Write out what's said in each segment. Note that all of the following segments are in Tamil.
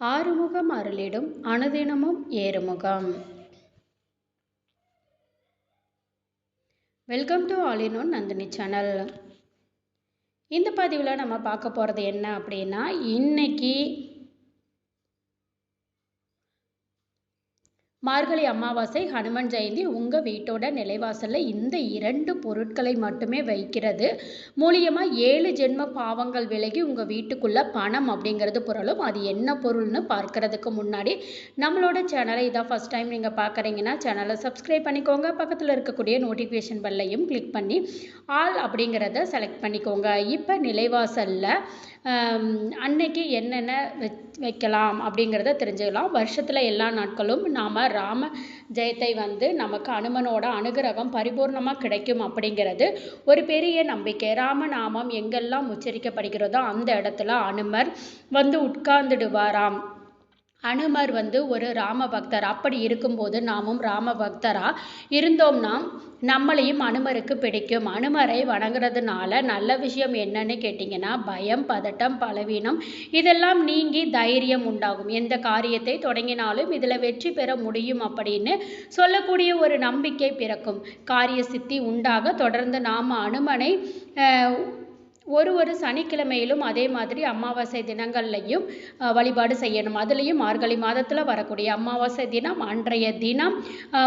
ஆறுமுகம் அருளிடும் அனுதினமும் ஏறுமுகம். Welcome to all in one Nandini channel இந்த பதிவில் நம்ம பார்க்க போகிறது என்ன அப்படின்னா இன்னைக்கு மார்கழி அமாவாசை ஹனுமன் ஜெயந்தி உங்கள் வீட்டோட நிலைவாசலில் இந்த இரண்டு பொருட்களை மட்டுமே வைக்கிறது. மூலியமாக ஏழு ஜென்ம பாவங்கள் விலகி உங்கள் வீட்டுக்குள்ளே பணம் அப்படிங்கிறது பொருளும். அது என்ன பொருள்னு பார்க்கறதுக்கு முன்னாடி நம்மளோட சேனலை இதான் ஃபஸ்ட் டைம் நீங்கள் பார்க்குறீங்கன்னா சேனலை சப்ஸ்கிரைப் பண்ணிக்கோங்க. பக்கத்தில் இருக்கக்கூடிய நோட்டிஃபிகேஷன் பெல்லையும் கிளிக் பண்ணி ஆல் அப்படிங்கிறத செலக்ட் பண்ணிக்கோங்க. இப்போ நிலைவாசலில் அன்னைக்கு என்னென்ன வைக்கலாம் அப்படிங்கிறத தெரிஞ்சுக்கலாம். வருஷத்தில் எல்லா நாட்களும் நாம் ராம ஜெயத்தை வந்து நமக்கு அனுமனோட அனுகிரகம் பரிபூர்ணமாக கிடைக்கும் அப்படிங்கிறது ஒரு பெரிய நம்பிக்கை. ராமநாமம் எங்கெல்லாம் உச்சரிக்கப்படுகிறதோ அந்த இடத்துல அனுமர் வந்து உட்கார்ந்துடுவாராம். அனுமர் வந்து ஒரு ராம பக்தர். அப்படி இருக்கும்போது நாமும் ராம பக்தராக இருந்தோம்னா நம்மளையும் அனுமருக்கு பிடிக்கும். அனுமரை வணங்குறதுனால நல்ல விஷயம் என்னன்னு கேட்டிங்கன்னா பயம் பதட்டம் பலவீனம் இதெல்லாம் நீங்கி தைரியம் உண்டாகும். எந்த காரியத்தை தொடங்கினாலும் இதில் வெற்றி பெற முடியும் அப்படின்னு சொல்லக்கூடிய ஒரு நம்பிக்கை பிறக்கும். காரிய சித்தி உண்டாக தொடர்ந்து நாம் அனுமனை ஒரு ஒரு சனிக்கிழமையிலும் அதே மாதிரி அமாவாசை தினங்கள்லையும் வழிபாடு செய்யணும். அதுலேயும் மார்கழி மாதத்தில் வரக்கூடிய அமாவாசை தினம் அன்றைய தினம்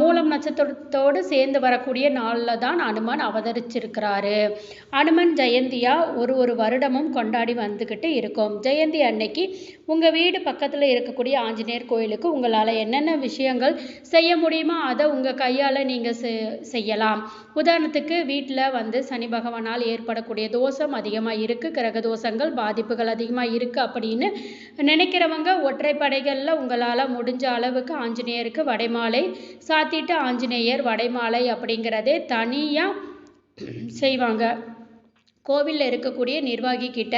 மூலம் நட்சத்திரத்தோடு சேர்ந்து வரக்கூடிய நாளில் தான் அனுமன் அவதரிச்சிருக்கிறாரு. அனுமன் ஜெயந்தியாக ஒரு ஒரு வருடமும் கொண்டாடி வந்துக்கிட்டு இருக்கும். ஜெயந்தி அன்னைக்கு உங்கள் வீடு பக்கத்தில் இருக்கக்கூடிய ஆஞ்சநேயர் கோயிலுக்கு உங்களால் என்னென்ன விஷயங்கள் செய்ய முடியுமோ அதை உங்கள் கையால் நீங்கள் செய்யலாம். உதாரணத்துக்கு வீட்டில் வந்து சனி பகவானால் ஏற்படக்கூடிய தோஷம் அதிகமாக இருக்குது கிரக தோஷங்கள் பாதிப்புகள் அதிகமாக இருக்குது அப்படின்னு நினைக்கிறவங்க ஒற்றைப்படைகளில் உங்களால் முடிஞ்ச அளவுக்கு ஆஞ்சநேயருக்கு வடைமாலை சாத்திட்டு ஆஞ்சநேயர் வடைமாலை அப்படிங்கிறதே தனியாக செய்வாங்க. கோவிலில் இருக்கக்கூடிய நிர்வாகி கிட்ட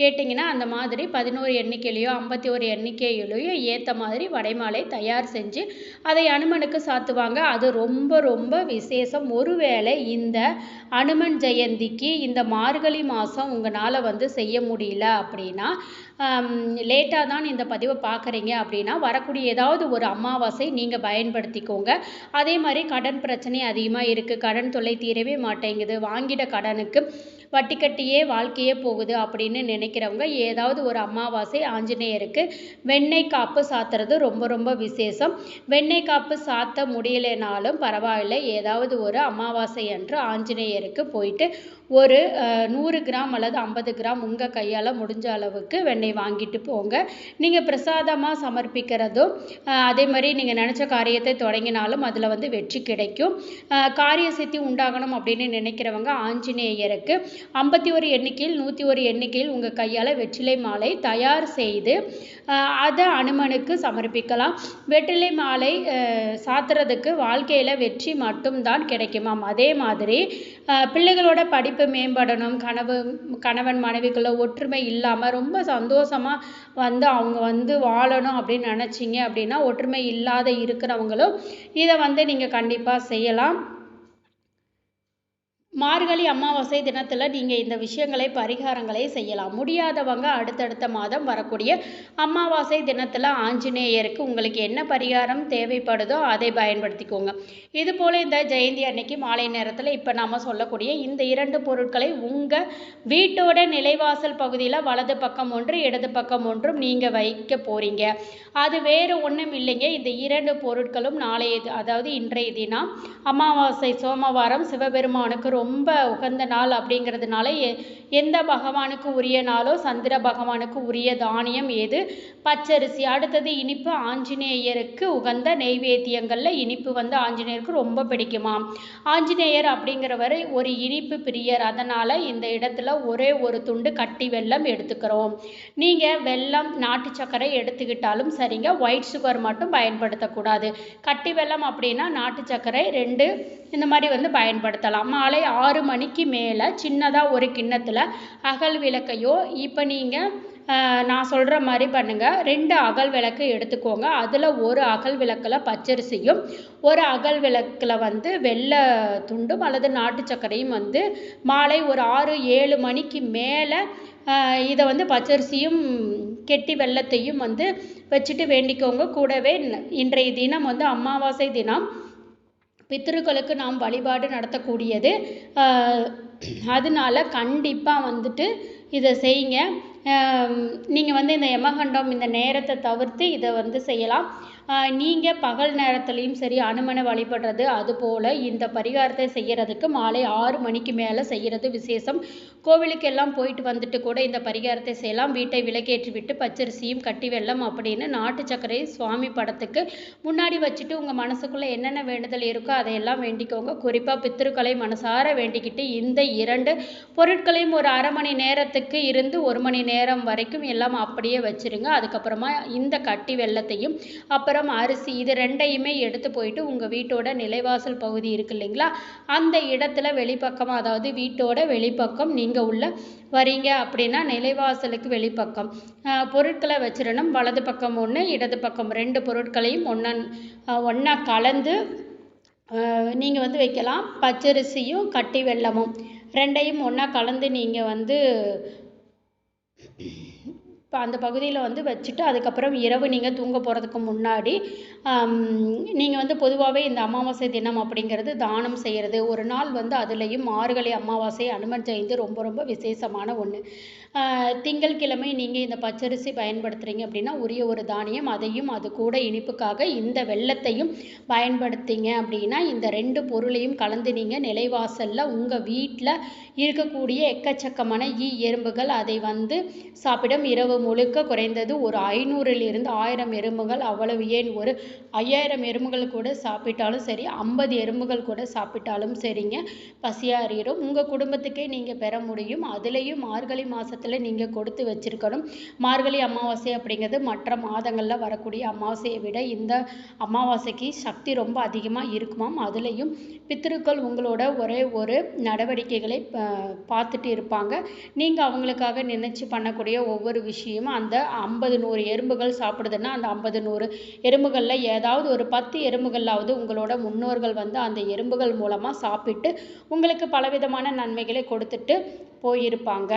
கேட்டிங்கன்னா அந்த மாதிரி பதினோரு எண்ணிக்கையிலையோ ஐம்பத்தி ஒரு எண்ணிக்கையிலையோ ஏற்ற மாதிரி வடைமாலை தயார் செஞ்சு அதை அனுமனுக்கு சாத்துவாங்க. அது ரொம்ப ரொம்ப விசேஷம். ஒருவேளை இந்த அனுமன் ஜெயந்திக்கு இந்த மார்கழி மாதம் உங்களால் வந்து செய்ய முடியல அப்படின்னா லேட்டாக தான் இந்த பதிவை பார்க்குறீங்க அப்படின்னா வரக்கூடிய ஏதாவது ஒரு அமாவாசை நீங்கள் பயன்படுத்திக்கோங்க. அதே மாதிரி கடன் பிரச்சனை அதிகமாக இருக்குது கடன் தொல்லை தீரவே மாட்டேங்குது. வாங்கிட கடனுக்கு வட்டி கட்டியே வாழ்க்கையே போகுது அப்படின்னு நினைக்கிறவங்க ஏதாவது ஒரு அமாவாசை ஆஞ்சநேயருக்கு வெண்ணெய் காப்பு சாத்துறது ரொம்ப ரொம்ப விசேஷம். வெண்ணெய் காப்பு சாத்த முடியலைனாலும் பரவாயில்லை. ஏதாவது ஒரு அமாவாசை அன்று ஆஞ்சநேயருக்கு போயிட்டு ஒரு நூறு கிராம் அல்லது ஐம்பது கிராம் உங்கள் கையால் முடிஞ்ச அளவுக்கு வெண்ணெய் வாங்கிட்டு போங்க. நீங்கள் பிரசாதமாக சமர்ப்பிக்கிறதும் அதே மாதிரி நீங்கள் நினச்ச காரியத்தை தொடங்கினாலும் அதில் வந்து வெற்றி கிடைக்கும். காரிய சித்தி உண்டாகணும் அப்படின்னு நினைக்கிறவங்க ஆஞ்சநேயருக்கு ஐம்பத்தி ஒரு எண்ணிக்கையில் நூற்றி ஒரு எண்ணிக்கையில் உங்கள் கையால் வெற்றிலை மாலை தயார் செய்து அதை அனுமனுக்கு சமர்ப்பிக்கலாம். வெற்றிலை மாலை சாத்துறதுக்கு வாழ்க்கையில் வெற்றி மட்டும்தான் கிடைக்குமாம். அதே மாதிரி பிள்ளைகளோட படிப்பு மேம்படணும் கனவு கணவன் மனைவிக்குள்ள ஒற்றுமை இல்லாமல் ரொம்ப சந்தோஷமாக வந்து அவங்க வந்து வாழணும் அப்படின்னு நினச்சிங்க அப்படின்னா ஒற்றுமை இல்லாத இருக்கிறவங்களும் இதை வந்து நீங்கள் கண்டிப்பாக செய்யலாம். மார்கழி அமாவாசை தினத்தில் நீங்கள் இந்த விஷயங்களை பரிகாரங்களை செய்யலாம். முடியாதவங்க அடுத்தடுத்த மாதம் வரக்கூடிய அமாவாசை தினத்தில் ஆஞ்சநேயருக்கு உங்களுக்கு என்ன பரிகாரம் தேவைப்படுதோ அதை பயன்படுத்திக்கோங்க. இது போல் இந்த ஜெயந்தி அன்னைக்கு மாலை நேரத்தில் இப்போ நாம் சொல்லக்கூடிய இந்த இரண்டு பொருட்களை உங்கள் வீட்டோட நிலைவாசல் பகுதியில் வலது பக்கம் ஒன்று இடது பக்கம் ஒன்றும் நீங்கள் வைக்க போகிறீங்க அது வேறு ஒன்றும் இல்லைங்க. இந்த இரண்டு பொருட்களும் நாளைய அதாவது இன்றைய தினம் அமாவாசை சோமவாரம் சிவபெருமானுக்கு ரொம்ப உகந்த நாள் அப்படிங்கிறதுனால எந்த பகவானுக்கு உரிய நாளோ சந்திர பகவானுக்கு உரிய தானியம் ஏது? பச்சரிசி. அடுத்தது இனிப்பு. ஆஞ்சநேயருக்கு உகந்த நெய்வேத்தியங்களில் இனிப்பு வந்து ஆஞ்சநேயருக்கு ரொம்ப பிடிக்குமாம் ஆஞ்சநேயர் அப்படிங்கிறவர் ஒரு இனிப்பு பிரியர். அதனால் இந்த இடத்துல ஒரே ஒரு துண்டு கட்டி வெல்லம் எடுத்துக்கிறோம். நீங்கள் வெல்லம் நாட்டு சர்க்கரை எடுத்துக்கிட்டாலும் சரிங்க. ஒயிட் சுகர் மட்டும் பயன்படுத்தக்கூடாது. கட்டி வெல்லம் அப்படின்னா நாட்டு சர்க்கரை ரெண்டு இந்த மாதிரி வந்து பயன்படுத்தலாம். மாலை ஆறு மணிக்கு மேலே சின்னதாக ஒரு கிண்ணத்தில் அகல் விளக்கையோ இப்போ நீங்கள் நான் சொல்கிற மாதிரி பண்ணுங்கள் ரெண்டு அகல் விளக்கு எடுத்துக்கோங்க. அதில் ஒரு அகல் விளக்கில் பச்சரிசியும் ஒரு அகல் விளக்கில் வந்து வெள்ளை துண்டும் அல்லது நாட்டு சர்க்கரையும் வந்து மாலை ஒரு ஆறு ஏழு மணிக்கு மேலே இதை வந்து பச்சரிசியும் கெட்டி வெள்ளத்தையும் வந்து வச்சுட்டு வேண்டிக்கோங்க. கூடவே இன்றைய தினம் வந்து அமாவாசை தினம். பித்ருக்களுக்கு நாம் வழிபாடு நடத்தக்கூடியது. அதனால கண்டிப்பாக வந்துட்டு இதை செய்யுங்க. நீங்கள் வந்து இந்த யமகண்டம் இந்த நேரத்தை தவிர்த்து இதை வந்து செய்யலாம். நீங்கள் பகல் நேரத்துலேயும் சரி அனுமனை வழிபடுறது அதுபோல் இந்த பரிகாரத்தை செய்கிறதுக்கு மாலை ஆறு மணிக்கு மேலே செய்கிறது விசேஷம். கோவிலுக்கெல்லாம் போயிட்டு வந்துட்டு கூட இந்த பரிகாரத்தை செய்யலாம். வீட்டை விளக்கேற்றி விட்டு பச்சரிசியும் கட்டி வெள்ளம் அப்படின்னு நாட்டு சர்க்கரை சுவாமி படத்துக்கு முன்னாடி வச்சுட்டு உங்கள் மனசுக்குள்ளே என்னென்ன வேண்டுதல் இருக்கோ அதையெல்லாம் வேண்டிக்கோங்க. குறிப்பாக பித்திருக்களை மனசார வேண்டிக்கிட்டு இந்த இரண்டு பொருட்களையும் ஒரு அரை மணி நேரத்துக்கு இருந்து ஒரு மணி நேரம் வரைக்கும் எல்லாம் அப்படியே வச்சுருங்க. அதுக்கப்புறமா இந்த கட்டி வெள்ளத்தையும் அப்புறம் அரிசி இது ரெண்டையுமே எடுத்து போயிட்டு உங்கள் வீட்டோட நிலைவாசல் பகுதி இருக்கு இல்லைங்களா? அந்த இடத்துல வெளிப்பக்கமாக அதாவது வீட்டோட வெளிப்பக்கம் நீங்கள் உள்ள வரீங்க அப்படின்னா நிலைவாசலுக்கு வெளிப்பக்கம். பொருட்களை வச்சிடணும். வலது பக்கம் ஒன்று இடது பக்கம் ரெண்டு பொருட்களையும் ஒன்றா ஒன்றா கலந்து நீங்கள் வந்து வைக்கலாம். பச்சரிசியும் கட்டி வெல்லமும் ரெண்டையும் ஒன்றா கலந்து நீங்கள் வந்து இப்போ அந்த பகுதியில் வந்து வச்சுட்டு அதுக்கப்புறம் இரவு நீங்கள் தூங்க போகிறதுக்கு முன்னாடி நீங்கள் வந்து பொதுவாகவே இந்த அமாவாசை தினம் அப்படிங்கிறது தானம் செய்கிறது ஒரு நாள் வந்து அதுலேயும் மார்கழி அமாவாசை அனுமன் ஜெயந்தி ரொம்ப ரொம்ப விசேஷமான ஒன்று திங்கள்கிழமை நீங்கள் இந்த பச்சரிசி பயன்படுத்துகிறீங்க அப்படின்னா உரிய ஒரு தானியம் அதையும் அது கூட இனிப்புக்காக இந்த வெள்ளத்தையும் பயன்படுத்திங்க அப்படின்னா இந்த ரெண்டு பொருளையும் கலந்து நீங்கள் நிலைவாசலில் உங்கள் வீட்டில் இருக்கக்கூடிய எக்கச்சக்கமான ஈ எறும்புகள் அதை வந்து சாப்பிடும். இரவு முழுக்க குறைந்தது ஒரு ஐநூறிலிருந்து ஆயிரம் எறும்புகள் அவ்வளவு ஏன் ஒரு ஐயாயிரம் எறும்புகள் கூட சாப்பிட்டாலும் சரி ஐம்பது எறும்புகள் கூட சாப்பிட்டாலும் சரிங்க பசியாக அறியிடும் உங்கள் குடும்பத்துக்கே நீங்கள் பெற முடியும். அதுலேயும் மார்கழி மாதத்தில் நீங்கள் கொடுத்து வச்சிருக்கணும். மார்கழி அமாவாசை அப்படிங்கிறது மற்ற மாதங்களில் வரக்கூடிய அமாவாசையை விட இந்த அமாவாசைக்கு சக்தி ரொம்ப அதிகமாக இருக்குமாம் அதுலேயும் பித்திருக்கள் உங்களோட ஒரே ஒரு நடவடிக்கைகளை பார்த்துட்டு இருப்பாங்க. நீங்கள் அவங்களுக்காக நினச்சி பண்ணக்கூடிய ஒவ்வொரு விஷயமும் அந்த ஐம்பது நூறு எறும்புகள் சாப்பிடுதுன்னா அந்த ஐம்பது நூறு எறும்புகளில் ஏதாவது ஒரு பத்து எறும்புகளாவது உங்களோட முன்னோர்கள் வந்து அந்த எறும்புகள் மூலமாக சாப்பிட்டு உங்களுக்கு பலவிதமான நன்மைகளை கொடுத்துட்டு போயிருப்பாங்க.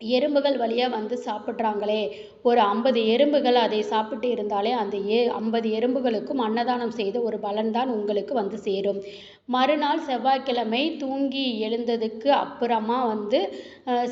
எறும்புகள் வழியாக வந்து சாப்பிட்றாங்களே. ஒரு ஐம்பது எறும்புகள் அதை சாப்பிட்டு இருந்தாலே அந்த ஏ ஐம்பது எறும்புகளுக்கும் அன்னதானம் செய்த ஒரு பலன்தான் உங்களுக்கு வந்து சேரும். மறுநாள் செவ்வாய்க்கிழமை தூங்கி எழுந்ததுக்கு அப்புறமா வந்து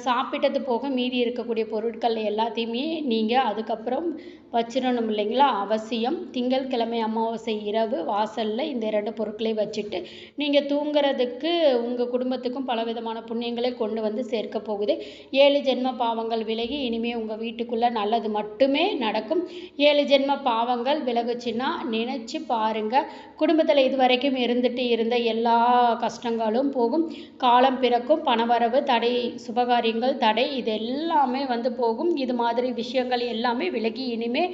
சாப்பிட்டது போக மீதி இருக்கக்கூடிய பொருட்கள் எல்லாத்தையுமே நீங்கள் அதுக்கப்புறம் வச்சிடணும் இல்லைங்களா? அவசியம். திங்கட்கிழமை அமாவாசை இரவு வாசலில் இந்த இரண்டு பொருட்களை வச்சுட்டு நீங்கள் தூங்குறதுக்கு உங்கள் குடும்பத்துக்கும் பலவிதமான புண்ணியங்களை கொண்டு வந்து சேர்க்க போகுது. ஏழு ஜென்ம பாவங்கள் விலகி இனிமேல் உங்கள் வீட்டுக்குள்ளே நல்லது மட்டுமே நடக்கும். ஏழு ஜென்ம பாவங்கள் விலகுச்சுன்னா நினச்சி பாருங்கள் குடும்பத்தில் இது வரைக்கும் இருந்துட்டு இருந்த எல்லா கஷ்டங்களும் போகும். காலம் பிறக்கும் பணவரவு தடை சுபகாரியங்கள் தடை இது எல்லாமே வந்து போகும். இது மாதிரி விஷயங்கள் எல்லாமே விலகி இனிமே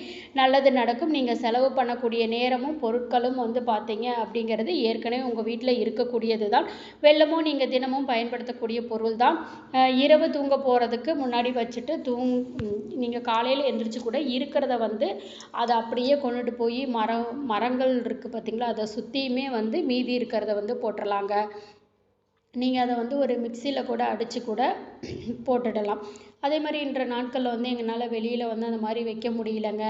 நல்லது நடக்கும். நீங்கள் செலவு பண்ணக்கூடிய நேரமும் பொருட்களும் வந்து பார்த்தீங்க அப்படிங்கிறது ஏற்கனவே உங்கள் வீட்டில் இருக்கக்கூடியது தான் வெள்ளமும் நீங்கள் தினமும் பயன்படுத்தக்கூடிய பொருள் தான் இரவு தூங்க போகிறதுக்கு முன்னாடி வச்சுட்டு தூங் நீங்கள் காலையில் எந்திரிச்சு கூட இருக்கிறத வந்து அதை அப்படியே கொண்டுட்டு போய் மரம் மரங்கள் இருக்குது பார்த்தீங்களா? அதை சுற்றியுமே வந்து மீதி இருக்கிறத வந்து போட்டுடலாங்க நீங்கள் அதை வந்து ஒரு மிக்சியில் கூட அடித்து கூட போட்டுடலாம். அதே மாதிரி இன்ற நாட்களில் வந்து எங்களால் வெளியில் வந்து அந்த மாதிரி வைக்க முடியலங்க.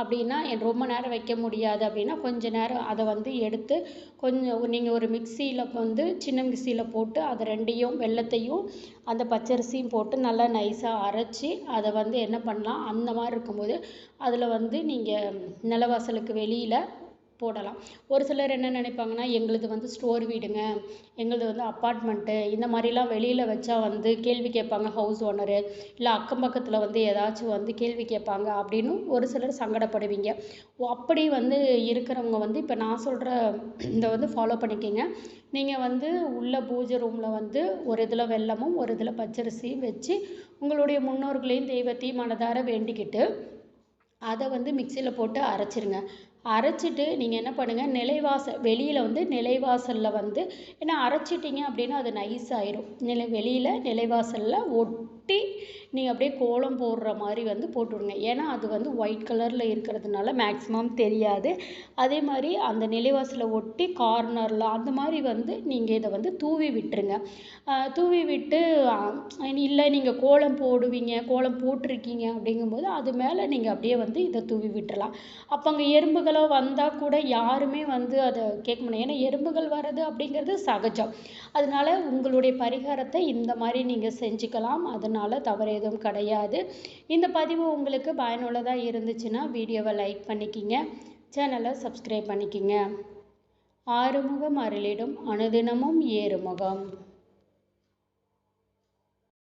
அப்படின்னா ரொம்ப நேரம் வைக்க முடியாது. அப்படின்னா கொஞ்ச நேரம் அதை வந்து எடுத்து கொஞ்சம் நீங்கள் ஒரு மிக்சியில் வந்து சின்ன மிக்சியில் போட்டு அதை ரெண்டையும் வெள்ளத்தையும் அந்த பச்சரிசியும் போட்டு நல்லா நைஸாக அரைச்சி அதை வந்து என்ன பண்ணலாம்? அந்த மாதிரி இருக்கும்போது அதில் வந்து நீங்கள் நிலவாசலுக்கு வெளியில் போடலாம். ஒரு சிலர் என்ன நினைப்பாங்கன்னா எங்களுது வந்து ஸ்டோர் வீடுங்க எங்களுது வந்து அப்பார்ட்மெண்ட்டு இந்த மாதிரிலாம் வெளியில் வச்சா வந்து கேள்வி கேட்பாங்க ஹவுஸ் ஓனரு இல்லை அக்கம் பக்கத்தில் வந்து ஏதாச்சும் வந்து கேள்வி கேட்பாங்க அப்படின்னு ஒரு சிலர் சங்கடப்படுவீங்க. அப்படி வந்து இருக்கிறவங்க வந்து இப்போ நான் சொல்கிற இதை வந்து ஃபாலோ பண்ணிக்கங்க. நீங்கள் வந்து உள்ள பூஜை ரூமில் வந்து ஒரு இதில் வெல்லமும் ஒரு இதில் பச்சரிசியும் வச்சு உங்களுடைய முன்னோர்களையும் தெய்வத்தையும் மனதார வேண்டிக்கிட்டு அதை வந்து மிக்சியில் போட்டு அரைச்சிருங்க. அரைச்சிட்டு நீங்கள் என்ன பண்ணுங்கள் நிலைவாசல் வெளியில் வந்து நிலைவாசலில் வந்து ஏன்னா அரைச்சிட்டிங்க அப்படின்னா அது நைஸ் ஆயிரும். நிலை வெளியில் நிலைவாசலில் ஒட்டி நீங்கள் அப்படியே கோலம் போடுற மாதிரி வந்து போட்டுவிடுங்க. ஏன்னா அது வந்து ஒயிட் கலரில் இருக்கிறதுனால மேக்ஸிமம் தெரியாது. அதே மாதிரி அந்த நிலைவாசலை ஒட்டி கார்னரில் அந்த மாதிரி வந்து நீங்கள் இதை வந்து தூவி விட்டுருங்க. தூவி விட்டு இல்லை நீங்கள் கோலம் போடுவீங்க கோலம் போட்டிருக்கீங்க அப்படிங்கும்போது அது மேலே நீங்கள் அப்படியே வந்து இதை தூவி விட்டுறலாம். அப்போ அங்கே எறும்புகளோ வந்தால் கூட யாருமே வந்து அதை கேட்க முடியும் ஏன்னா எறும்புகள் வர்றது அப்படிங்கிறது சகஜம். அதனால உங்களுடைய பரிகாரத்தை இந்த மாதிரி நீங்கள் செஞ்சுக்கலாம். அதனால் தவறு எதுவும் கிடையாது. இந்த பதிவு உங்களுக்கு பயனுள்ளதாக இருந்துச்சுன்னா வீடியோவை லைக் பண்ணிக்கிங்க. சேனலை சப்ஸ்கிரைப் பண்ணிக்கிங்க. ஆறுமுகம் அருளிடும் அனுதினமும் ஏறுமுகம்.